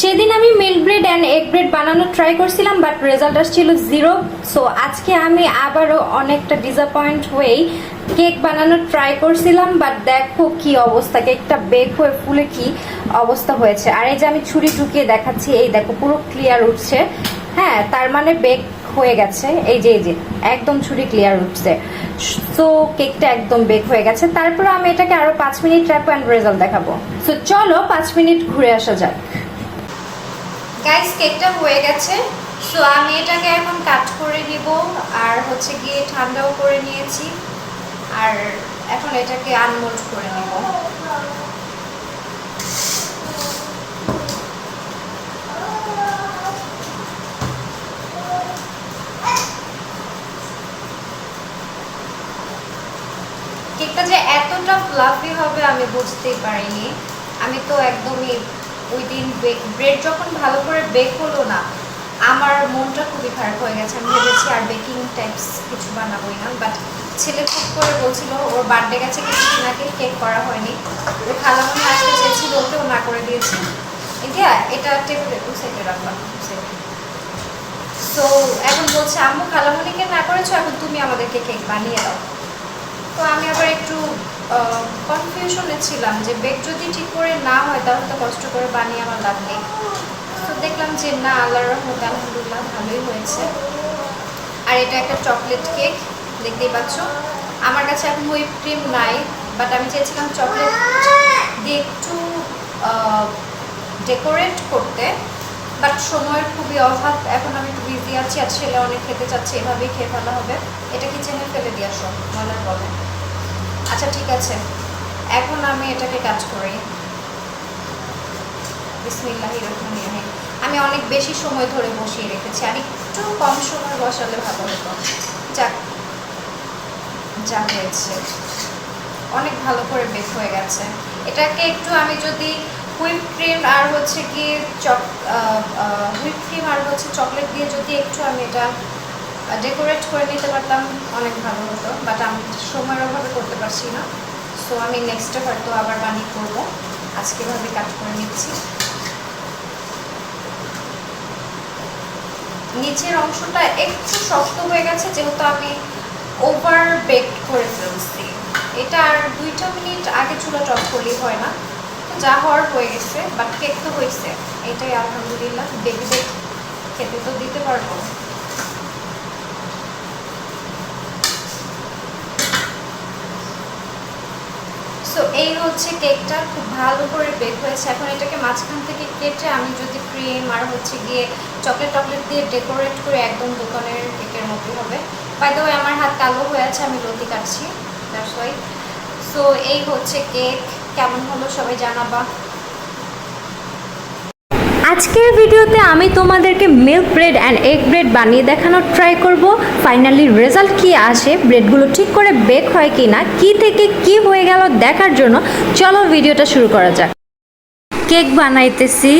সেদিন আমি milk bread and egg bread বানানোর ট্রাই করছিলাম বাট রেজাল্ট আসছিল জিরো সো আজকে আমি আবারও অনেকটা ডিসঅ্যাপয়েন্ট হয়েই কেক বানানোর ট্রাই করছিলাম বাট দেখো কি অবস্থা কেকটা বেক হয়ে ফুলে কি অবস্থা হয়েছে। আর এই যে আমি ছুরি ঢুকিয়ে দেখাচ্ছি, এই দেখো পুরো ক্লিয়ার উঠছে। হ্যাঁ তার মানে বেক হয়ে গেছে। এই যে এই যে, একদম ছুরি ক্লিয়ার উঠছে। সো কেকটা একদম বেক হয়ে গেছে। তারপর আমি এটাকে আরও পাঁচ মিনিট রাখব অ্যান্ড রেজাল্ট দেখাবো। সো চলো পাঁচ মিনিট ঘুরে আসা যাক। গাইস কেকটা হয়ে গেছে। সো আমি এটাকে এখন কাট করে নিব আর হচ্ছে গিয়ে ঠান্ডাও করে নিয়েছি। আর এখন এটাকে আনমোল্ড করে নেব। কেকটা যে এতটা ফ্লাফি হবে আমি বুঝতেই পারিনি। আমি তো একদমই ওই দিন ব্রেড যখন ভালো করে বেক হলো না, আমার মনটা খুবই খারাপ হয়ে গেছে। আমি ভেবেছি আর বেকিং টাইপস কিছু বানাবোই না বাট ছেলে খুব করে বলছিল, ওর বার্থডে গেছে, কিছুদিন আগে কেক করা হয়নি। ওই খালামনি আসতে চেয়েছিল, ওকেও না করে দিয়েছি। এটা এটা টেবিলে টু সাইডে রাখলাম সো এখন বলছে, আম্মু খালামনিকে না করেছ? এখন তুমি আমাদেরকে কেক বানিয়ে দাও। তো আমি আবার একটু কনফিউশনে ছিলাম যে বেক যদি ঠিক করে না হয় তাহলে তো কষ্ট করে বানিয়ে আমার লাভ নেই। তো দেখলাম যে না, আল্লাহর রহমতে আলহামদুলিল্লাহ ভালোই হয়েছে। আর এটা একটা চকলেট কেক দেখতেই পাচ্ছ। আমার কাছে এখন হুইপ ক্রিম নাই বাট আমি চেয়েছিলাম চকলেট দিয়ে একটু ডেকোরেট করতে বাট সময়ের খুবই অভাব। এখন আমি একটু বিজি আছি আর ছেলে অনেক খেতে চাচ্ছে, এভাবেই খেয়ে ফেলা হবে। এটা কিচেনে ফেলে দিয়ে আসো মনের বলে। আচ্ছা ঠিক আছে। এখন আমি এটাকে কাজ করি। বিসমিল্লাহি রহমান রহিম। আমি অনেক বেশি সময় ধরে বসিয়ে রেখেছি, আর একটু কম সময় বসালে ভালো হতো। যাক, যা হয়েছে। অনেক ভালো করে বেক হয়ে গেছে। এটাকে একটু আমি যদি হুইপ ক্রিম আর হচ্ছে কি চক হুইপ ক্রিম আর হচ্ছে চকলেট দিয়ে যদি একটু আমি এটা ডেকোরেট করে নিতে পারতাম অনেক ভালো হতো বাট আমি সময়ের অভাবে করতে পারছি না। সো আমি নেক্সটে হয়তো আবার বানিয়ে করব। আজকে ভাবে কাট করে নিচ্ছি। নিচের অংশটা একটু শক্ত হয়ে গেছে, যেহেতু আমি ওভার বেক করে ফেলছি। এটা আর দুইটা মিনিট আগে চুলা টপ করলেই হয় না। যা হওয়ার হয়ে গেছে বাট কেক তো হয়েছে। এটাই আলহামদুলিল্লাহ বেবিদের খেতে তো দিতে পারব। এই হচ্ছে কেকটা, খুব ভালো করে বেক হয়েছে। এখন এটাকে মাঝখান থেকে কেটে আমি যদি ক্রিম আর হচ্ছে গিয়ে চকলেট টকলেট দিয়ে ডেকোরেট করে একদম দোকানের কেকের মতো হবে। বাইদ আমার হাত কালো হয়ে আছে, আমি লতি কাটছি। দ্যাটস ওয়াই সো এই হচ্ছে কেক। কেমন হলো সবাই জানাবা। আজকের ভিডিওতে আমি তোমাদেরকে milk bread and egg bread বানিয়ে দেখানোর ট্রাই করব। ফাইনালি রেজাল্ট কি আসে? ব্রেডগুলো ঠিক করে বেক হয় কি না কি থেকে কি হয়ে গেল দেখার জন্য? চলো ভিডিওটা শুরু করা যাক। কেক বানাইতেছি।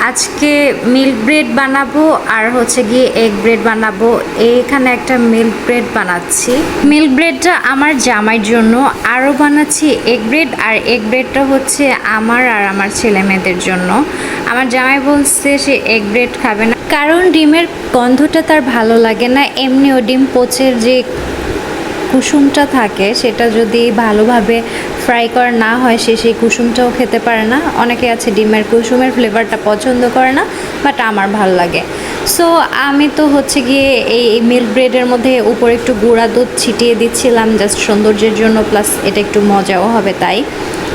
আজকে মিল্ক ব্রেড বানাবো আর হচ্ছে গিয়ে এগ ব্রেড বানাবো। এখানে একটা মিল্ক ব্রেড বানাচ্ছি। মিল্ক ব্রেডটা আমার জামাইয়ের জন্য। আরও বানাচ্ছি এগ ব্রেড আর এগ ব্রেডটা হচ্ছে আমার আর আমার ছেলে মেয়েদের জন্য। আমার জামাই বলছে সে এগ ব্রেড খাবে না। কারণ ডিমের গন্ধটা তার ভালো লাগে না। এমনিও ডিম পোচের যে কুসুমটা থাকে, সেটা যদি ভালোভাবে ফ্রাই করা না হয়, সে সেই কুসুমটাও খেতে পারে না। অনেকে আছে ডিমের কুসুমের ফ্লেভারটা পছন্দ করে না বাট আমার ভালো লাগে। সো আমি তো হচ্ছে গিয়ে এই মিল্ক ব্রেডের মধ্যে উপরে একটু গুঁড়া দুধ ছিটিয়ে দিচ্ছিলাম জাস্ট সৌন্দর্যের জন্য প্লাস এটা একটু মজাও হবে তাই।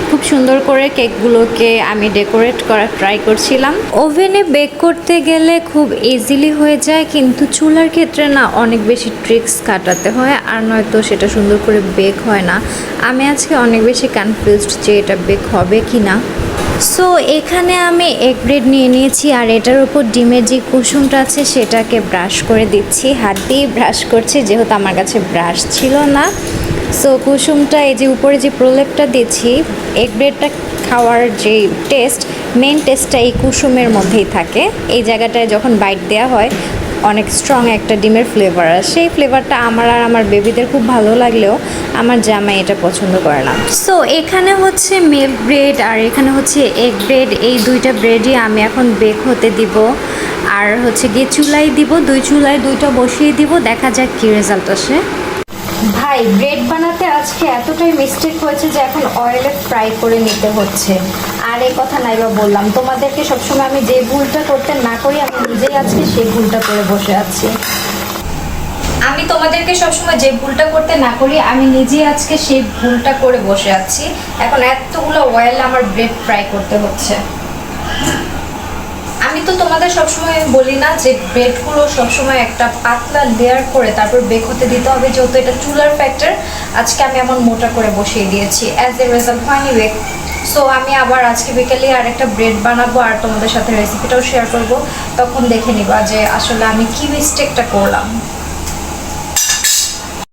খুব সুন্দর করে কেকগুলোকে আমি ডেকোরেট করার ট্রাই করছিলাম। ওভেনে বেক করতে গেলে খুব ইজিলি হয়ে যায়, কিন্তু চুলার ক্ষেত্রে না অনেক বেশি ট্রিক্স কাটাতে হয়, আর নয়তো সেটা সুন্দর করে বেক হয় না। আমি আজকে অনেক বেশি কনফিউজড যে এটা বেক হবে কি না সো এখানে আমি এগ ব্রেড নিয়ে নিয়েছি, আর এটার উপর ডিমের যে কুসুমটা আছে সেটাকে ব্রাশ করে দিচ্ছি। হাত দিয়ে ব্রাশ করছি, যেহেতু আমার কাছে ব্রাশ ছিল না। সো কুসুমটা এই যে উপরে যে প্রলেপটা দিচ্ছি এগ ব্রেডটা খাওয়ার যে টেস্ট মেন টেস্টটা এই কুসুমের মধ্যেই থাকে। এই জায়গাটায় যখন বাইট দেওয়া হয়, অনেক স্ট্রং একটা ডিমের ফ্লেভার আর সেই ফ্লেভারটা আমার আর আমার বেবিদের খুব ভালো লাগলেও আমার জামাই এটা পছন্দ করে না। সো এখানে হচ্ছে মিল্ক ব্রেড আর এখানে হচ্ছে এগ ব্রেড এই দুইটা ব্রেডই আমি এখন বেক হতে দিব। আর হচ্ছে গিয়ে চুলাই দিব, দুই চুলায় দুইটা বসিয়ে দিব, দেখা যাক কী রেজাল্ট আসে। ভাই ব্রেড বানাতে আজকে এতটাই মিস্টেক হয়েছে যে এখন অয়েলে ফ্রাই করে নিতে হচ্ছে। আর এই কথা নাইবা বললাম, তোমাদেরকে সবসময় আমি যে ভুলটা করতে না করি, আমি নিজেই আজকে সেই ভুলটা করে বসে আছি। আমি তোমাদেরকে সবসময় যে ভুলটা করতে না করি, আমি নিজেই আজকে সেই ভুলটা করে বসে আছি। এখন এতগুলো অয়েল আমার ব্রেড ফ্রাই করতে হচ্ছে। তো তোমাদের সবসময় বলি না যে ব্রেডগুলো সবসময় একটা পাতলা লেয়ার করে তারপর বেক হতে দিতে হবে, যেহেতু এটা চুলার ফ্যাক্টর আজকে আমি এমন মোটা করে বসিয়ে দিয়েছি অ্যাজ এ রেজাল্ট হয়নি বেক সো আমি আবার আজকে বিকেলে আর একটা ব্রেড বানাবো আর তোমাদের সাথে রেসিপিটাও শেয়ার করব, তখন দেখে নিবা যে আসলে আমি কি মিস্টেকটা করলাম।